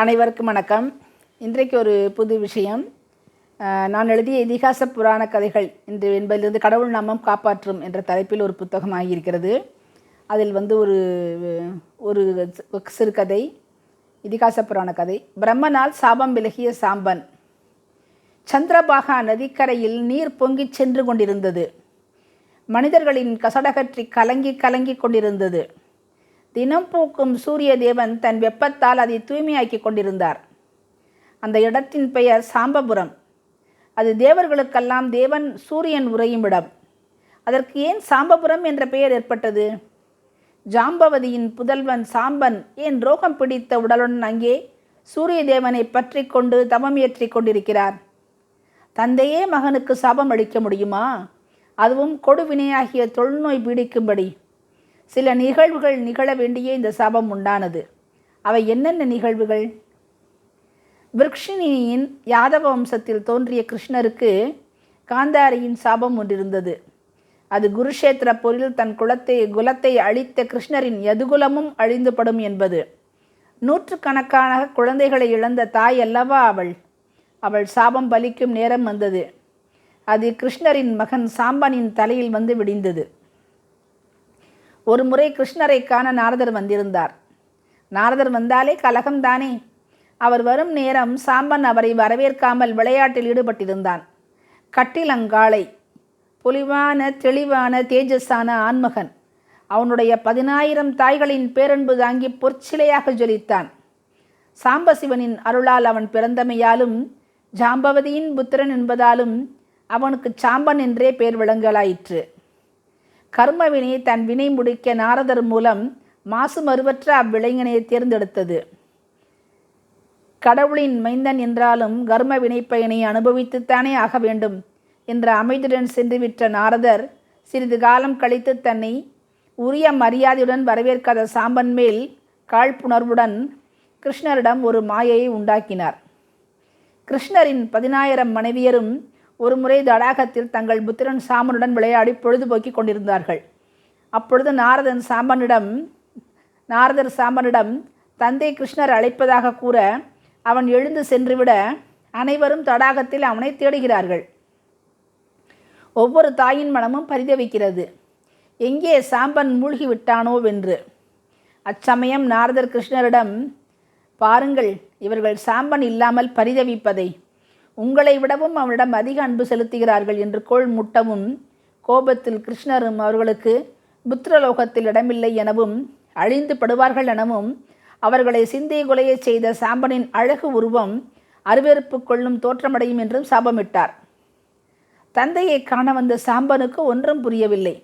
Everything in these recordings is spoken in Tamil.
அனைவருக்கும் வணக்கம். இன்றைக்கு ஒரு புது விஷயம். நான் எழுதிய இதிகாச புராண கதைகள் என்று என்பதிலிருந்து கடவுள் நாமம் காப்பாற்றும் என்ற தலைப்பில் ஒரு புத்தகம் ஆகியிருக்கிறது. அதில் வந்து ஒரு ஒரு சிறுகதை இதிகாச புராண கதை. பிரம்மனால் சாபம் விலகிய சாம்பன். சந்திரபாகா நதிக்கரையில் நீர் பொங்கிச் சென்று கொண்டிருந்தது. மனிதர்களின் கசடகற்றி கலங்கி கலங்கி கொண்டிருந்தது. தினம் பூக்கும் சூரிய தேவன் தன் வெப்பத்தால் அதை தூய்மையாக்கி கொண்டிருந்தார். அந்த இடத்தின் பெயர் சாம்பபுரம். அது தேவர்களுக்கெல்லாம் தேவன் சூரியன் உறையும் இடம் அதற்கு ஏன் சாம்பபுரம் என்ற பெயர் ஏற்பட்டது? ஜாம்பவதியின் புதல்வன் சாம்பன் ஏன் ரோகம் பிடித்த உடலுடன் அங்கே சூரிய தேவனை பற்றி கொண்டு தவம் ஏற்றிக் கொண்டிருக்கிறார்? தந்தையே மகனுக்கு சாபம் அளிக்க முடியுமா? அதுவும் கொடுவினையாகிய தொழுநோய் பீடிக்கும்படி. சில நிகழ்வுகள் நிகழ வேண்டிய இந்த சாபம் உண்டானது. அவை என்னென்ன நிகழ்வுகள்? விருக்ஷினியின் யாதவ வம்சத்தில் தோன்றிய கிருஷ்ணருக்கு காந்தாரியின் சாபம் ஒன்றிருந்தது. அது குருஷேத்திர போரில் தன் குலத்தை குலத்தை அழித்த கிருஷ்ணரின் எதுகுலமும் அழிந்துபடும் என்பது. நூற்றுக்கணக்கான குழந்தைகளை இழந்த தாய் அல்லவா அவள்? அவள் சாபம் பலிக்கும் நேரம் வந்தது. அது கிருஷ்ணரின் மகன் சாம்பனின் தலையில் வந்து விடிந்தது. ஒரு முறை கிருஷ்ணரை காண நாரதர் வந்திருந்தார். நாரதர் வந்தாலே கலகம்தானே அவர் வரும் நேரம் சாம்பன் அவரை வரவேற்காமல் விளையாட்டில் ஈடுபட்டிருந்தான். கட்டிலங்காளை பொலிவான தெளிவான தேஜஸான ஆண்மகன். அவனுடைய பதினாயிரம் தாய்களின் பேரன்பு தாங்கி பொற்சிலையாக ஜொலித்தான். சாம்பசிவனின் அருளால் அவன் பிறந்தமையாலும் ஜாம்பவதியின் புத்திரன் என்பதாலும் அவனுக்கு சாம்பன் என்றே பேர் விளங்கலாயிற்று. கர்மவினை தன் வினை முடிக்க நாரதர் மூலம் மாசு மறுவற்ற அவ்விளைஞனை தேர்ந்தெடுத்தது. கடவுளின் மைந்தன் என்றாலும் கர்ம வினைப்பயனை அனுபவித்துத்தானே ஆக வேண்டும் என்ற அமைதியுடன் சென்றுவிட்ட நாரதர் சிறிது காலம் கழித்து தன்னை உரிய மரியாதையுடன் வரவேற்காத சாம்பன் மேல் காழ்ப்புணர்வுடன் கிருஷ்ணரிடம் ஒரு மாயையை உண்டாக்கினார். கிருஷ்ணரின் பதினாயிரம் மனைவியரும் ஒருமுறை தடாகத்தில் தங்கள் புத்திரன் சாமனுடன் விளையாடி பொழுதுபோக்கிக் கொண்டிருந்தார்கள். அப்பொழுது நாரதன் சாம்பனிடம் நாரதர் சாம்பனிடம் தந்தை கிருஷ்ணர் அழைப்பதாக கூற அவன் எழுந்து சென்றுவிட அனைவரும் தடாகத்தில் அவனை தேடுகிறார்கள். ஒவ்வொரு தாயின் மனமும் பரிதவிக்கிறது. எங்கே சாம்பன் மூழ்கிவிட்டானோ வென்று. அச்சமயம் நாரதர் கிருஷ்ணரிடம் பாருங்கள் இவர்கள் சாம்பன் இல்லாமல் பரிதவிப்பதை உங்களை விடவும் அவனிடம் அதிக அன்பு செலுத்துகிறார்கள் என்று கோள் முட்டவும் கோபத்தில் கிருஷ்ணரும் அவர்களுக்கு புத்திரலோகத்தில் இடமில்லை எனவும் அழிந்து படுவார்கள் எனவும் அவர்களை சிந்தை கொலையச் செய்த சாம்பனின் அழகு உருவம் அருவெறுப்பு கொள்ளும் தோற்றமடையும் என்றும் சாபமிட்டார். தந்தையை காண வந்த சாம்பனுக்கு ஒன்றும் புரியவில்லை.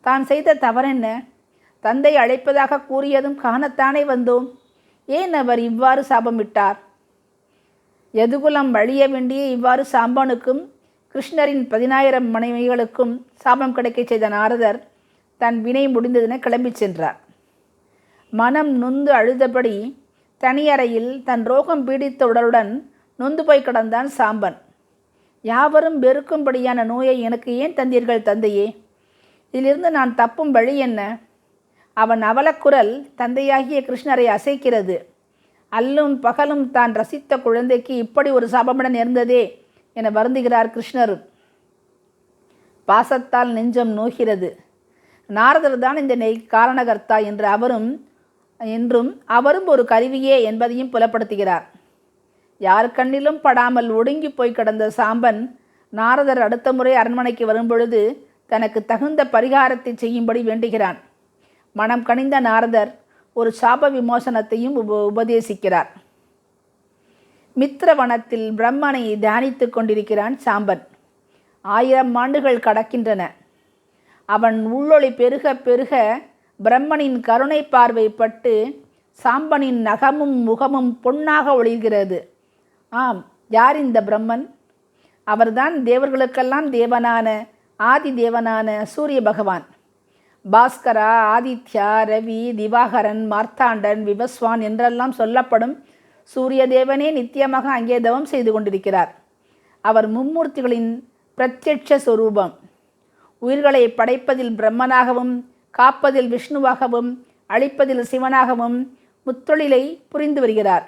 தான் செய்த தவறென்ன? தந்தை அழைப்பதாக கூறியதும் காணத்தானே வந்தோம். ஏன் அவர் இவ்வாறு சாபமிட்டார்? எதுகுலம் வழிய வேண்டிய இவ்வாறு சாம்பனுக்கும் கிருஷ்ணரின் பதினாயிரம் மனைவிகளுக்கும் சாபம் கிடைக்கச் செய்த நாரதர் தன் வினை முடிந்ததென கிளம்பிச் சென்றார். மனம் நொந்து அழுதபடி தனியறையில் தன் ரோகம் பீடித்த உடலுடன் நொந்து போய் கிடந்தான் சாம்பன். யாவரும் வெறுக்கும்படியான நோயை எனக்கு ஏன் தந்தீர்கள் தந்தையே? இதிலிருந்து நான் தப்பும் வழி என்ன? அவன் அவலக்குரல் தந்தையாகிய கிருஷ்ணரை அசைக்கிறது. அல்லும் பகலும் தான் ரசித்த குழந்தைக்கு இப்படி ஒரு சாபமிட நேர்ந்ததே என வருந்துகிறார் கிருஷ்ணர். பாசத்தால் நெஞ்சம் நோகிறது. நாரதர் தான் இந்த நெய் காரணகர்த்தா என்று அவரும் என்றும் அவரும் ஒரு கருவியே என்பதையும் புலப்படுத்துகிறார். யார் கண்ணிலும் படாமல் ஒடுங்கி போய் கிடந்த சாம்பன் நாரதர் அடுத்த முறை அரண்மனைக்கு வரும்பொழுது தனக்கு தகுந்த பரிகாரத்தை செய்யும்படி வேண்டுகிறான். மனம் கனிந்த நாரதர் ஒரு சாப விமோசனத்தையும் உப உபதேசிக்கிறார். மித்திரவனத்தில் பிரம்மனை தியானித்து கொண்டிருக்கிறான் சாம்பன். ஆயிரம் ஆண்டுகள் கடக்கின்றன. அவன் உள்ளொளி பெருக பெருக பிரம்மனின் கருணை பார்வைப்பட்டு சாம்பனின் நகமும் முகமும் பொன்னாக ஒளிர்கிறது. ஆம் யார் இந்த பிரம்மன்? அவர்தான் தேவர்களுக்கெல்லாம் தேவனான ஆதி தேவனான சூரிய பகவான். பாஸ்கரா ஆதித்யா ரவி திவாகரன் மார்த்தாண்டன் விவஸ்வான் என்றெல்லாம் சொல்லப்படும் சூரிய தேவனே நித்தியமாக அங்கே தவம் செய்து கொண்டிருக்கிறார். அவர் மும்மூர்த்திகளின் பிரத்யட்ச சொரூபம். உயிர்களை படைப்பதில் பிரம்மனாகவும் காப்பதில் விஷ்ணுவாகவும் அழிப்பதில் சிவனாகவும் முத்தொழிலை புரிந்து வருகிறார்.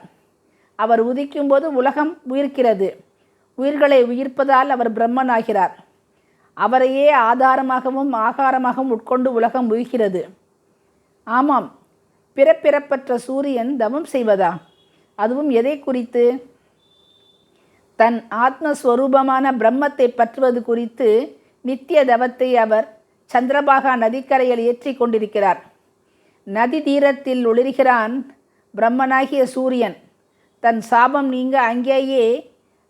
அவர் உதிக்கும்போது உலகம் உயிர்க்கிறது. உயிர்களை உயிர்ப்பதால் அவர் பிரம்மனாகிறார். அவரையே ஆதாரமாகவும் ஆகாரமாகவும் உட்கொண்டு உலகம் உயிர்கிறது ஆமாம் பிறப்பிறப்பற்ற சூரியன் தவம் செய்வதா? அதுவும் எதை குறித்து? தன் ஆத்மஸ்வரூபமான பிரம்மத்தை பற்றுவது குறித்து நித்திய தவத்தை அவர் சந்திரபாகா நதிக்கரையில் ஏற்றி கொண்டிருக்கிறார். நதி தீரத்தில் ஒளிர்கிறான் பிரம்மனாகிய சூரியன். தன் சாபம் நீங்க அங்கேயே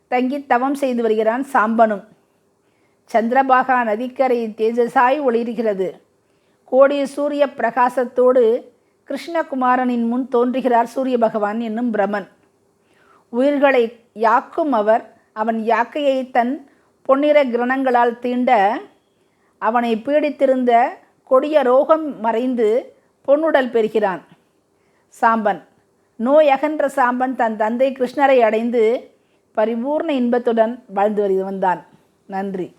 தங்கி தவம் செய்து வருகிறான் சாம்பனும். சந்திரபாகா நதிக்கரை தேஜசாய் ஒளிர்கிறது. கோடி சூரிய பிரகாசத்தோடு கிருஷ்ணகுமாரனின் முன் தோன்றுகிறார் சூரிய பகவான் என்னும் பிரமன். உயிர்களை யாக்கும் அவர் அவன் யாக்கையை தன் பொன்னிற கிரணங்களால் தீண்ட அவனை பீடித்திருந்த கொடிய ரோகம் மறைந்து பொன்னுடல் பெறுகிறான். சாம்பன். நோய் அகன்ற சாம்பன் தன் தந்தை கிருஷ்ணரை அடைந்து பரிபூர்ண இன்பத்துடன் வாழ்ந்து வந்தான். நன்றி.